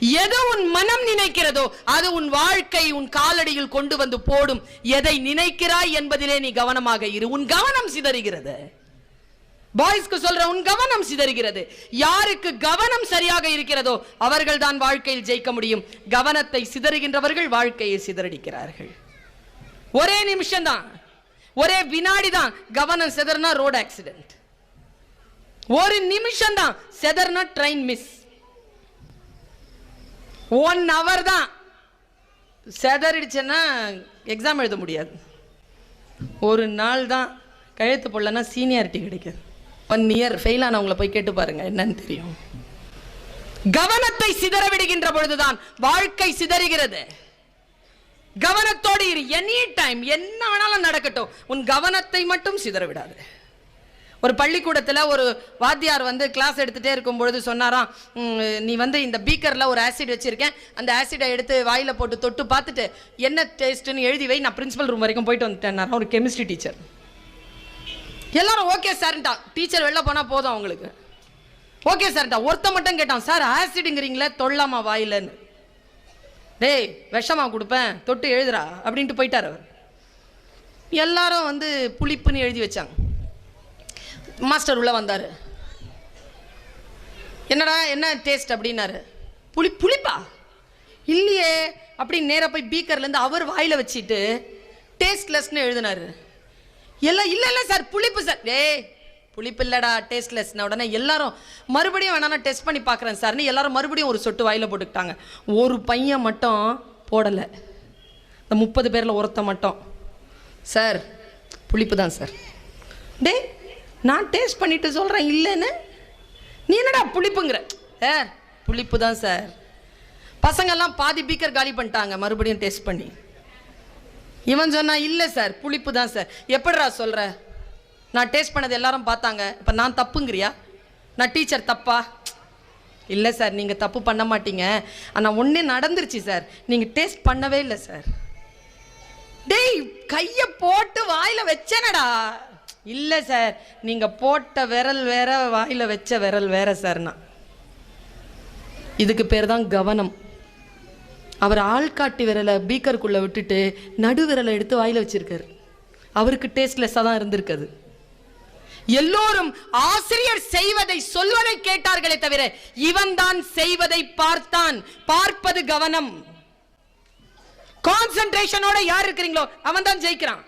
எது உன் மனம் நினைக்கிறதோ அது உன் வாழ்க்கை உன் காலடியில் கொண்டு வந்து போடும். எதை நினைக்கிறாய் என்பதிலே நீ கவனமாக இரு. உன் கவனம் சிதறுகிறது. பாய்ஸ்க்கு சொல்ற உன் கவனம் சிதறுகிறது. யாருக்கு கவனம் சரியாக இருக்கிறதோ அவர்கள் தான் வாழ்க்கையில் ஜெயிக்க முடியும். கவனத்தை சிதறுகின்றவர்கள் வாழ்க்கையை சிதறடிக்கிறார்கள். ஒரே நிமிஷம் தான். ஒரே வினாடி தான் கவனம் சிதறனா ரோட் ஆக்சிடென்ட் ஒரு நிமிஷம் தான் செதர்னா ட்ரெயின் மிஸ் ஒன் ஹவர் தான். செதறிடுச்சுன்னா எக்ஸாம் எழுத முடியாது. ஒரு நாள் தான் கழுத்து போடலன்னா சீனியாரிட்டி கிடைக்காது. ஒன் இயர் ஃபெயில் ஆனவங்களை போய் கேட்டு பாருங்க என்னன்னு தெரியும். கவனத்தை சிதற விடுகின்ற பொழுதுதான் வாழ்க்கை சிதறுகிறது. கவனத்தோடு இரு எனி டைம் என்ன வேணாலும் நடக்கட்டும். உன் கவனத்தை மட்டும் சிதற விடாது. ஒரு பள்ளிக்கூடத்தில் ஒரு வாத்தியார் வந்து கிளாஸ் எடுத்துகிட்டே இருக்கும் பொழுது சொன்னாராம் நீ வந்து இந்த பீக்கரில் ஒரு ஆசிட் வச்சுருக்கேன். அந்த ஆசிடை எடுத்து வாயில் போட்டு தொட்டு பார்த்துட்டு என்ன டேஸ்ட்டுன்னு எழுதி வை நான் பிரின்சிபல் ரூம் வரைக்கும் போயிட்டு வந்துட்டேன். ஒரு கெமிஸ்ட்ரி டீச்சர் எல்லாரும் ஓகே சார்ன்ட்டா டீச்சர் வெளில போனால் போதும் அவங்களுக்கு. ஓகே சார்ன்ட்டா ஒருத்த மட்டும் கேட்டான் சார் ஆசிடுங்கிறீங்களே தொல்லாமா வாயிலன்னு. டேய் விஷமா கொடுப்பேன் தொட்டு எழுதுறா அப்படின்ட்டு போயிட்டார் அவர். எல்லாரும் வந்து புளிப்புன்னு எழுதி வச்சாங்க. மாஸ்டர் உள்ளே வந்தார். என்னடா என்ன டேஸ்ட் அப்படின்னாரு. புளி புளிப்பா? இல்லையே அப்படின்னு நேராக போய் பீக்கர்லேருந்து அவர் வாயில் வச்சுட்டு டேஸ்ட்லெஸ்னு எழுதினாரு. எல்லாம் இல்லை இல்லை சார் புளிப்பு சார் டேய் புளிப்பு இல்லைடா டேஸ்ட்லெஸ்ன உடனே எல்லாரும் மறுபடியும் வேணா நான் டெஸ்ட் பண்ணி பார்க்குறேன் சார்னு எல்லாரும் மறுபடியும் ஒரு சொட்டு வாயில் போட்டுக்கிட்டாங்க. ஒரு பையன் மட்டும் போடலை. இந்த முப்பது பேரில் ஒருத்த மட்டும். சார் புளிப்பு தான் சார் டே நான் டேஸ்ட் பண்ணிட்டு சொல்கிறேன் இல்லைன்னு? நீ என்னடா புளிப்புங்கிற? ஏ புளிப்பு தான் சார். பசங்கெல்லாம் பாதி பீக்கர் காலி பண்ணிட்டாங்க மறுபடியும் டேஸ்ட் பண்ணி. இவன் சொன்னா இல்லை சார் புளிப்பு தான் சார். எப்படிடா சொல்கிற நான் டேஸ்ட் பண்ணது எல்லாரும் பார்த்தாங்க. இப்போ நான் தப்புங்கிறியா? நான் டீச்சர் தப்பா? இல்லை சார் நீங்கள் தப்பு பண்ண மாட்டீங்க. ஆனால் ஒன்றே நடந்துருச்சு சார். நீங்கள் டேஸ்ட் பண்ணவே இல்லை சார். டேய் கையை போட்டு வாயில் வச்சேனடா. இல்லை சார் நீங்கள் போட்ட விரல் வேற வாயில் வச்ச விரல் வேற சார்னா. இதுக்கு பேர் தான் கவனம். அவர் ஆள்காட்டி விரலை பீக்கருக்குள்ளே விட்டுட்டு நடு விரலை எடுத்து வாயில் வச்சிருக்காரு. அவருக்கு டேஸ்ட்லெஸ்ஸாக தான் இருந்திருக்குது. எல்லோரும் ஆசிரியர் செய்வதை சொல்வதை கேட்டார்களே தவிர இவன் தான் செய்வதை பார்த்தான். பார்ப்பது கவனம். கான்சென்ட்ரேஷனோட யார் இருக்கிறீங்களோ அவன் தான் ஜெயிக்கிறான்.